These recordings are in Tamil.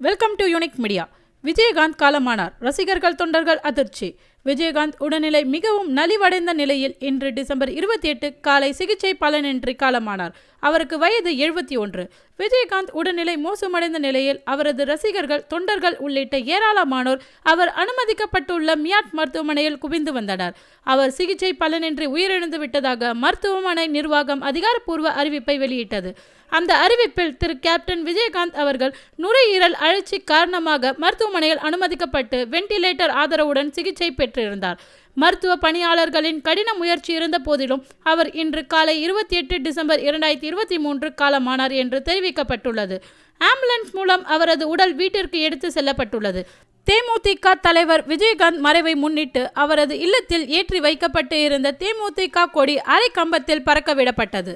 Welcome to unique media Vijayakanth காலமானார். ரசிகர்கள் தொண்டர்கள் அதிர்ச்சி. விஜயகாந்த் உடல்நிலை மிகவும் நலிவடைந்த நிலையில் இன்று டிசம்பர் இருபத்தி எட்டு காலை சிகிச்சை பலனின்றி காலமானார். அவருக்கு வயது எழுபத்தி ஒன்று. விஜயகாந்த் உடல்நிலை மோசமடைந்த நிலையில் அவரது ரசிகர்கள் தொண்டர்கள் உள்ளிட்ட ஏராளமானோர் அவர் அனுமதிக்கப்பட்டுள்ள மியாட் மருத்துவமனையில் குவிந்து வந்தனர். அவர் சிகிச்சை பலனின்றி உயிரிழந்து விட்டதாக மருத்துவமனை நிர்வாகம் அதிகாரப்பூர்வ அறிவிப்பை வெளியிட்டது. அந்த அறிவிப்பில் திரு. கேப்டன் விஜயகாந்த் அவர்கள் நுரையீரல் அழற்சி காரணமாக மருத்துவமனையில் அனுமதிக்கப்பட்டு வெண்டிலேட்டர் ஆதரவுடன் சிகிச்சை பெற்றிருந்தார். மருத்துவ பணியாளர்களின் கடின முயற்சி இருந்த போதிலும் அவர் இன்று காலை இருபத்தி எட்டு டிசம்பர் இரண்டாயிரத்தி இருபத்தி மூன்று காலமானார் என்று தெரிவிக்கப்பட்டுள்ளது. ஆம்புலன்ஸ் மூலம் அவரது உடல் வீட்டிற்கு எடுத்து செல்லப்பட்டுள்ளது. தேமுதிக தலைவர் விஜயகாந்த் மறைவை முன்னிட்டு அவரது இல்லத்தில் ஏற்றி வைக்கப்பட்டு இருந்த தேமுதிக கொடி அரை கம்பத்தில் பறக்கவிடப்பட்டது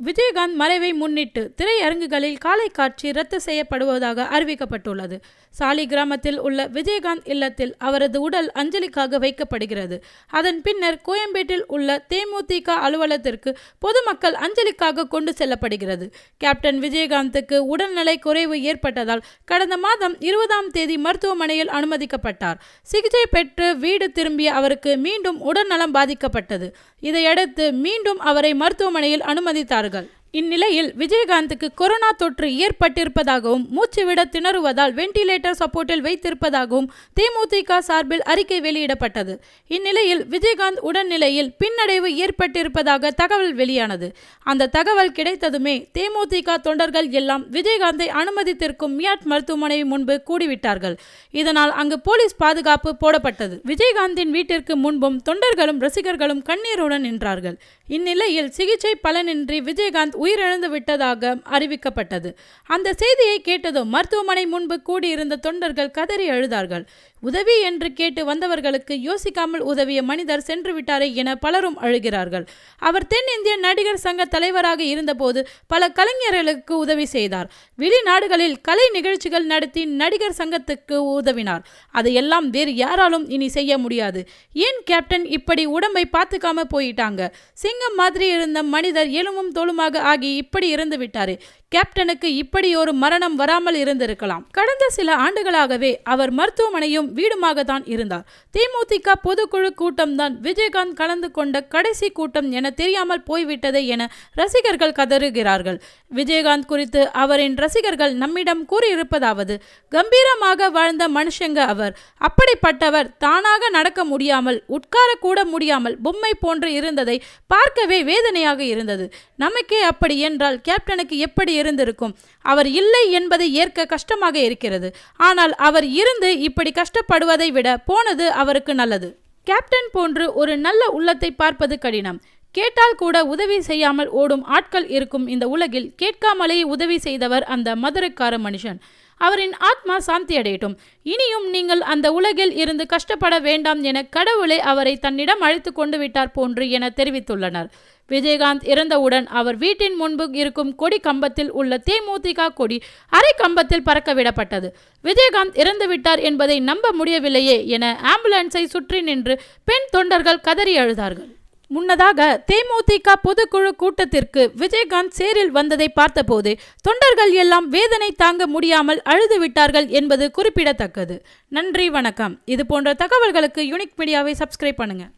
விஜயகாந்த் மறைவை முன்னிட்டு திரையரங்குகளில் காலை காட்சி ரத்து செய்யப்படுவதாக அறிவிக்கப்பட்டுள்ளது. சாலி கிராமத்தில் உள்ள விஜயகாந்த் இல்லத்தில் அவரது உடல் அஞ்சலிக்காக வைக்கப்படுகிறது. அதன் பின்னர் கோயம்பேட்டில் உள்ள தேமுதிக அலுவலகத்திற்கு பொதுமக்கள் அஞ்சலிக்காக கொண்டு செல்லப்படுகிறது. கேப்டன் விஜயகாந்துக்கு உடல்நிலை குறைவு ஏற்பட்டதால் கடந்த மாதம் இருபதாம் தேதி மருத்துவமனையில் அனுமதிக்கப்பட்டார். சிகிச்சை பெற்று வீடு திரும்பிய அவருக்கு மீண்டும் உடல்நலம் பாதிக்கப்பட்டது. இதையடுத்து மீண்டும் அவரை மருத்துவமனையில் அனுமதித்தார். அனுமதித்தார்கள் இந்நிலையில் விஜயகாந்துக்கு கொரோனா தொற்று ஏற்பட்டிருப்பதாகவும் மூச்சுவிட திணறுவதால் வெண்டிலேட்டர் சப்போர்ட்டில் வைத்திருப்பதாகவும் தேமுதிக சார்பில் அறிக்கை வெளியிடப்பட்டது. இந்நிலையில் விஜயகாந்த் உடல்நிலையில் பின்னடைவு ஏற்பட்டிருப்பதாக தகவல் வெளியானது. அந்த தகவல் கிடைத்ததுமே தேமுதிக தொண்டர்கள் எல்லாம் விஜயகாந்தை அனுமதித்திருக்கும் மியாட் மருத்துவமனை முன்பு கூடிவிட்டார்கள். இதனால் அங்கு போலீஸ் பாதுகாப்பு போடப்பட்டது. விஜயகாந்தின் வீட்டிற்கு முன்பும் தொண்டர்களும் ரசிகர்களும் கண்ணீருடன் நின்றார்கள். இந்நிலையில் சிகிச்சை பலனின்றி விஜயகாந்த் உயிரிழந்து விட்டதாக அறிவிக்கப்பட்டது. அந்த செய்தியை கேட்டதும் மருத்துவமனை முன்பு கூடியிருந்த தொண்டர்கள் கதறி அழுதார்கள். உதவி என்று கேட்டு வந்தவர்களுக்கு யோசிக்காமல் உதவிய மனிதர் சென்று விட்டாரே என பலரும் அழுகிறார்கள். அவர் தென்னிந்திய நடிகர் சங்க தலைவராக இருந்தபோது பல கலைஞர்களுக்கு உதவி செய்தார். வெளிநாடுகளில் கலை நிகழ்ச்சிகள் நடத்தி நடிகர் சங்கத்துக்கு உதவினார். அதையெல்லாம் வேறு யாராலும் இனி செய்ய முடியாது. ஏன் கேப்டன் இப்படி உடம்பை பார்த்துக்காம போயிட்டாங்க? சிங்கம் மாதிரி இருந்த மனிதர் எலும்பும் தோலுமாக ஆகி இப்படி இருந்து விட்டார். கேப்டனுக்கு இப்படி ஒரு மரணம் வராமல் இருந்திருக்கலாம். கடந்த சில ஆண்டுகளாகவே அவர் மருத்துவமனையும் வீடுமாக தான் இருந்தார். தேமுதிக பொதுக்குழு கூட்டம் தான் விஜயகாந்த் கலந்து கொண்ட கடைசி கூட்டம் என தெரியாமல் போய்விட்டதே என ரசிகர்கள் கதறுகிறார்கள். விஜயகாந்த் குறித்து அவரின் ரசிகர்கள் நம்மிடம் கூறியிருப்பதாவது கம்பீரமாக வாழ்ந்த மனுஷங்க அவர். அப்படிப்பட்டவர் தானாக நடக்க முடியாமல் உட்கார கூட முடியாமல் பொம்மை போன்று இருந்ததை பார்க்கவே வேதனையாக இருந்தது. நமக்கே அப்படி அப்படி என்றால் கேப்டனுக்கு எப்படி இருந்திருக்கும்? அவர் இல்லை என்பதை ஏற்க கஷ்டமாக இருக்கிறது. ஆனால் அவர் இருந்து இப்படி கஷ்டப்படுவதை விட போனது அவருக்கு நல்லது. கேப்டன் போன்று ஒரு நல்ல உள்ளத்தை பார்ப்பது கடினம். கேட்டால் கூட உதவி செய்யாமல் ஓடும் ஆட்கள் இருக்கும் இந்த உலகில் கேட்காமலேயே உதவி செய்தவர் அந்த மதுரைக்கார மனுஷன். அவரின் ஆத்மா சாந்தி அடையட்டும் இனியும் நீங்கள் அந்த உலகில் இருந்து கஷ்டப்பட வேண்டாம் என கடவுளே அவரை தன்னிடம் அழைத்து கொண்டு விட்டார் போன்று என தெரிவித்துள்ளனர். விஜயகாந்த் இறந்தவுடன் அவர் வீட்டின் முன்பு இருக்கும் கொடி கம்பத்தில் உள்ள தேமுதிக கொடி அரை கம்பத்தில் பறக்கவிடப்பட்டது. விஜயகாந்த் இறந்துவிட்டார் என்பதை நம்ப முடியவில்லையே என ஆம்புலன்ஸை சுற்றி நின்று பெண் தொண்டர்கள் கதறி அழுதார்கள். முன்னதாக தேமுதிக பொதுக்குழு கூட்டத்திற்கு விஜயகாந்த் சேரில் வந்ததை பார்த்தபோது தொண்டர்கள் எல்லாம் வேதனை தாங்க முடியாமல் அழுதுவிட்டார்கள் என்பது குறிப்பிடத்தக்கது. நன்றி வணக்கம். இது போன்ற தகவல்களுக்கு யூனிக் மீடியாவை சப்ஸ்கிரைப் பண்ணுங்கள்